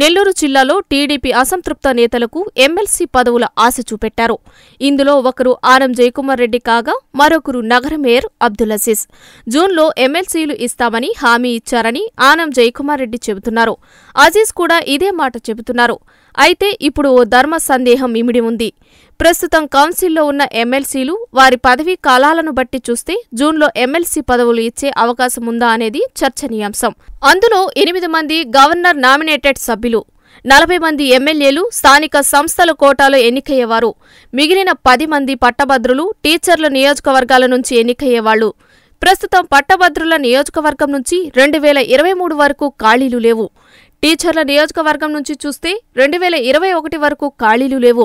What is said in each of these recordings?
నెల్లూరు జిల్లాలో టీడీపీ అసంతృప్త నేతలకు ఎమ్మెల్సీ పదవుల ఆశ చూపెట్టారు. ఇందులో ఒకరు ఆనం జయకుమార్ రెడ్డి కాగా మరొకరు నగర మేయర్ అబ్దుల్ అజీజ్. జూన్లో ఎమ్మెల్సీలు ఇస్తామని హామీ ఇచ్చారని ఆనం జయకుమార్ రెడ్డి చెబుతున్నారు. అజీజ్ కూడా ఇదే మాట చెబుతున్నారు. అయితే ఇప్పుడు ఓ ధర్మ సందేహం ఇమిడి ఉంది. ప్రస్తుతం కౌన్సిల్లో ఉన్న ఎమ్మెల్సీలు వారి పదవీ కాలాలను బట్టి చూస్తే జూన్లో ఎమ్మెల్సీ పదవులు ఇచ్చే అవకాశం ఉందా అనేది చర్చనీయాంశం. అందులో ఎనిమిది మంది గవర్నర్ నామినేటెడ్ సభ్యులు నలభై మంది ఎమ్మెల్యేలు స్థానిక సంస్థల కోటాలో ఎన్నికయ్యేవారు. మిగిలిన పది మంది పట్టభద్రులు టీచర్ల నియోజకవర్గాల నుంచి ఎన్నికయ్యేవాళ్ళు ప్రస్తుతం పట్టభద్రుల నియోజకవర్గం నుంచి రెండు వేల ఇరవై మూడు వరకు ఖాళీలు లేవు. టీచర్ల నియోజకవర్గం నుంచి చూస్తే రెండు వేల ఇరవై ఒకటి వరకు ఖాళీలు లేవు.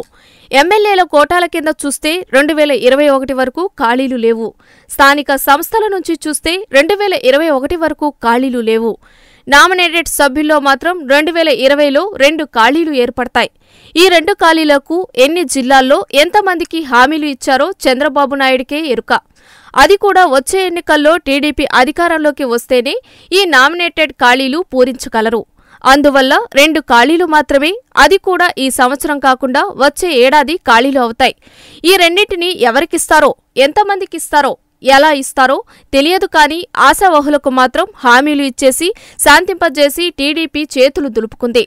ఎమ్మెల్యేల కోటాల కింద చూస్తే రెండు వేల ఇరవై ఒకటి వరకు ఖాళీలు లేవు. స్థానిక సంస్థల నుంచి చూస్తే రెండు వేల ఇరవై ఒకటి వరకు ఖాళీలు లేవు. నామినేటెడ్ సభ్యుల్లో మాత్రం రెండు వేల ఇరవైలో రెండు ఖాళీలు ఏర్పడతాయి. ఈ రెండు ఖాళీలకు ఎన్ని జిల్లాల్లో ఎంతమందికి హామీలు ఇచ్చారో చంద్రబాబు నాయుడికే ఎరుక. అది కూడా వచ్చే ఎన్నికల్లో టీడీపీ అధికారంలోకి వస్తేనే ఈ నామినేటెడ్ ఖాళీలు పూరించగలరు. అందువల్ల రెండు ఖాళీలు మాత్రమే అది కూడా ఈ సంవత్సరం కాకుండా వచ్చే ఏడాది ఖాళీలు అవుతాయి. ఈ రెండింటిని ఎవరికిస్తారో ఎంతమందికిస్తారో ఎలా ఇస్తారో తెలియదు కానీ ఆశావహులకు మాత్రం హామీలు ఇచ్చేసి శాంతింపజేసి టీడీపీ చేతులు దులుపుకుంది.